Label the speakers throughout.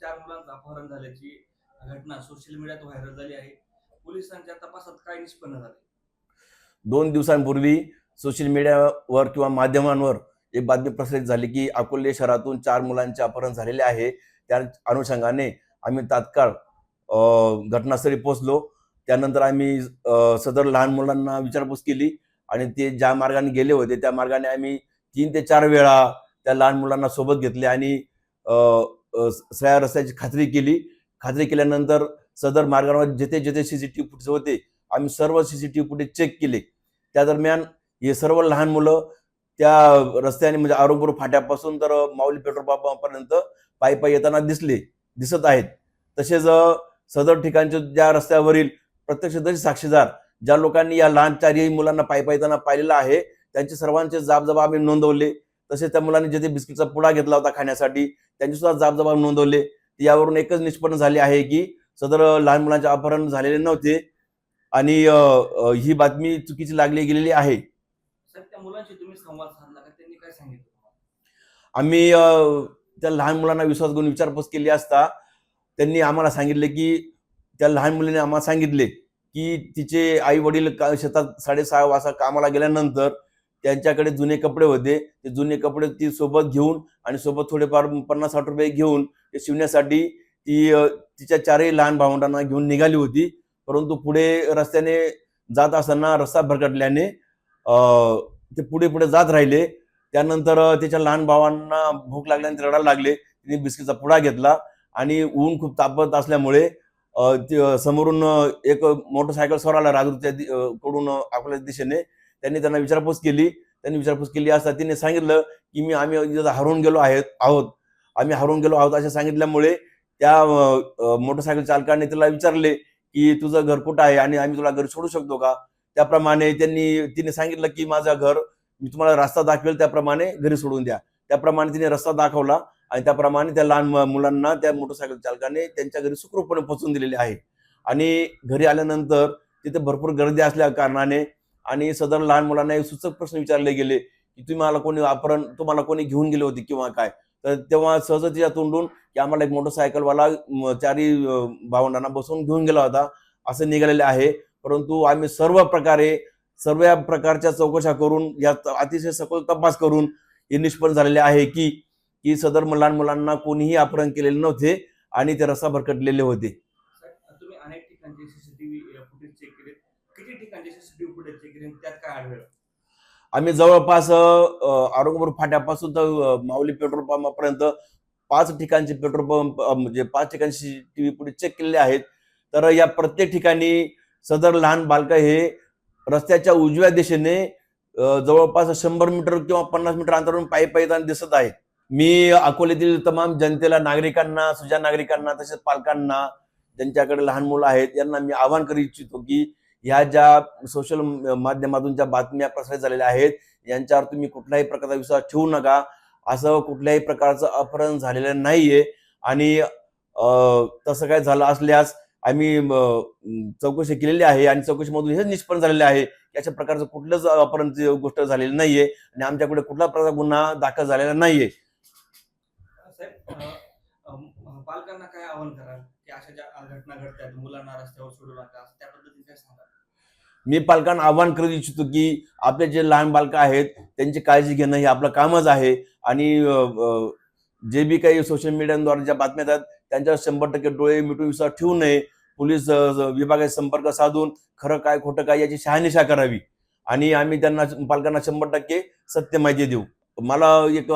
Speaker 1: चार मुलांचं अपहरण झाल्याची घटना सोशल मीडियात व्हायरल झाली आहे. पोलिसांच्या तपासात काय निष्पन्न झाले
Speaker 2: दोन दिवसांपूर्वी सोशल मीडियावर किंवा माध्यमांवर एक बातमी प्रसारित झाली की अकोले शहरातून चार मुलांचे अपहरण झालेले आहे. त्या अनुषंगाने आम्ही तात्काळ घटनास्थळी पोहोचलो. त्यानंतर आम्ही सदर लहान मुलांना विचारपूस केली आणि ते ज्या मार्गाने गेले होते त्या मार्गाने आम्ही तीन ते चार वेळा त्या लहान मुलांना सोबत घेतले आणि सगळ्या रस्त्याची खात्री केली. खात्री केल्यानंतर सदर मार्गावर जिथे जिथे सीसीटीव्ही फुटेज होते आम्ही सर्व सीसीटीव्ही फुटेज चेक केले. त्या दरम्यान हे सर्व लहान मुलं त्या रस्त्याने म्हणजे आरोग्य फाट्यापासून तर माऊली पेट्रोल पंपापर्यंत पायी पायी येताना दिसले दिसत आहेत. तसेच सदर ठिकाणचे ज्या रस्त्यावरील प्रत्यक्षदर्शी साक्षीदार ज्या लोकांनी या लहान चारही मुलांना पायी पायी येताना पाहिलेलं आहे त्यांचे सर्वांचे जाबजबा आम्ही नोंदवले. तसेच त्या मुलांनी जिथे बिस्किटचा पुडा घेतला होता खाण्यासाठी त्यांचे सुद्धा जाबजबा नोंदवले. यावरून एकच निष्पन्न झाले आहे की सदर लहान मुलांचे अपहरण झालेले नव्हते आणि ही बातमी चुकीची लागली गेलेली आहे.
Speaker 1: त्यांनी?
Speaker 2: आम्ही त्या लहान मुलांना विश्वास घेऊन विचारपूस केली असता त्यांनी आम्हाला सांगितले की त्या लहान मुलीने आम्हाला सांगितले की तिचे आई वडील शेतात साडेसहा वाजता कामाला गेल्यानंतर त्यांच्याकडे जुने कपडे होते. ते जुने कपडे ती सोबत घेऊन आणि सोबत थोडेफार पन्नास साठ रुपये घेऊन ते शिवण्यासाठी ती तिच्या चारही लहान भावंडांना घेऊन निघाली होती. परंतु पुढे रस्त्याने जात असताना रस्ता भरकटल्याने ते पुढे पुढे जात राहिले. त्यानंतर त्याच्या लहान भावांना भूक लागल्याने रडायला लागले. तिने बिस्किटचा पुडा घेतला आणि ऊन खूप तापत असल्यामुळे ते, समोरून एक मोटरसायकल स्वर आला राजूरच्या दि- कडून अ, दिशेने त्यांनी त्यांना विचारपूस केली. त्यांनी विचारपूस केली. असता तिने सांगितलं की मी आम्ही हरवून गेलो आहेत आहोत. आम्ही हरवून गेलो आहोत असे सांगितल्यामुळे त्या मोटरसायकल चालकाने तिला विचारले की तुझं घर कुठं आहे आणि आम्ही तुला घरी सोडू शकतो का? त्याप्रमाणे त्यांनी तिने सांगितलं की माझं घर मी तुम्हाला रस्ता दाखवेल त्याप्रमाणे घरी सोडून द्या. त्याप्रमाणे तिने रस्ता दाखवला आणि त्याप्रमाणे त्या लहान मु- मुलांना त्या मोटरसायकल चालकाने त्यांच्या घरी सुखरूपपणे पोहोचून दिलेले आहे. आणि घरी आल्यानंतर तिथे भरपूर गर्दी असल्या कारणाने आणि सदर लहान मुलांना एक सूचक प्रश्न विचारले गेले की तुम्हाला कोणी अपहरण तुम्हाला कोणी घेऊन गेले होते किंवा काय? तर तेव्हा सहज तिच्या तोंडून की आम्हाला एक मोटरसायकलवाला चारी भावंडांना बसवून घेऊन गेला होता. असं निघालेले आहे. परंतु आम्ही सर्व प्रकारे सर्व प्रकारच्या चौकशा करून यात अतिशय सखोल तपास करून हे निष्पन्न झालेले आहे की की सदर लहान मुलांना कोणीही अपहरण केलेले नव्हते आणि ते रस्ता भरकटलेले होते
Speaker 1: साहेब तुम्ही अनेक ठिकाणचे सीसीटीव्ही फुटेज चेक केले किती सीसीटीव्ही फुटेज चेक त्यात काय आढळलं
Speaker 2: आम्ही जवळपास अ, औरंगाबाद फाट्यापासून तर माऊली पेट्रोल पंपापर्यंत पाच ठिकाणचे पेट्रोल पंप म्हणजे पाच ठिकाणची टीव्ही पुढे चेक केलेले आहेत. तर या प्रत्येक ठिकाणी सदर लहान बालक हे रस्त्याच्या उजव्या दिशेने जवळपास शंभर मीटर किंवा पन्नास मीटर अंतरावरून पायी पायी येताना दिसत आहेत. मी अकोल्यातील तमाम जनतेला नागरिकांना सुजा नागरिकांना तसेच पालकांना ज्यांच्याकडे लहान मुलं आहेत यांना मी आवाहन करू इच्छितो की ह्या ज्या सोशल माध्यमातून ज्या बातम्या प्रसारित झालेल्या आहेत यांच्यावर तुम्ही कुठल्याही प्रकारचा विश्वास ठेवू नका. असं कुठल्याही प्रकारचं अपहरण झालेलं नाहीये. आणि तसं काय झालं असल्यास आम्ही चौकशी केलेली आहे आणि चौकशीमधून हेच निष्पन्न झालेले आहे की अशा प्रकारचं कुठलंच अपहरण गोष्ट झालेली नाहीये आणि आमच्याकडे कुठला प्रकारचा गुन्हा दाखल झालेला नाहीये.
Speaker 1: पालकांना काय आवाहन कराल की अशा ज्या घटना घडतात मुलांना रस्त्यावर सोडू नका त्या पद्धतीने काय सांगा
Speaker 2: मी पालकांना आव्हान करू इच्छितो की आपले जे लहान बालकं आहेत त्यांची काळजी घेणं हे आपलं कामच आहे. आणि जे बी काही सोशल मीडियाद्वारे ज्या बातम्या येतात त्यांच्यावर शंभर टक्के डोळे मिटून विश्वास ठेवू नये. पोलीस विभागाशी संपर्क साधून खरं काय खोटं काय याची शहानिशा करावी. आणि आम्ही त्यांना पालकांना शंभर टक्के सत्य माहिती देऊ. मला एक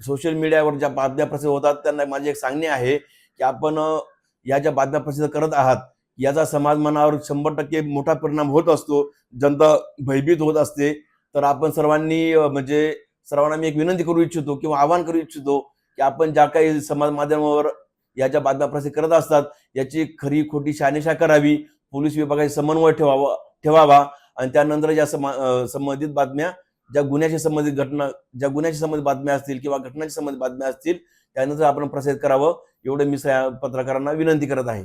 Speaker 2: सोशल मीडियावर ज्या बातम्या प्रसिद्ध होतात त्यांना माझी एक सांगणे आहे की आपण या ज्या बातम्या प्रसिद्ध करत आहात याचा समाज मनावर शंभर टक्के मोठा परिणाम होत असतो. जनता भयभीत होत असते. तर आपण सर्वांनी म्हणजे सर्वांना मी एक विनंती करू इच्छितो किंवा आवाहन करू इच्छितो की आपण ज्या काही समाज माध्यमावर या ज्या बातम्या प्रसिद्ध करत असतात याची खरी खोटी शहानिशा करावी पोलीस विभागाशी समन्वय ठेवावा ठेवावा आणि त्यानंतर ज्या समा संबंधित बातम्या ज्या गुन्ह्याशी संबंधित घटना ज्या गुन्ह्याशी संबंधित बातम्या असतील किंवा घटनाशी संबंधित बातम्या असतील त्यानंतर आपण प्रसारित करावं एवढं मी पत्रकारांना विनंती करत आहे.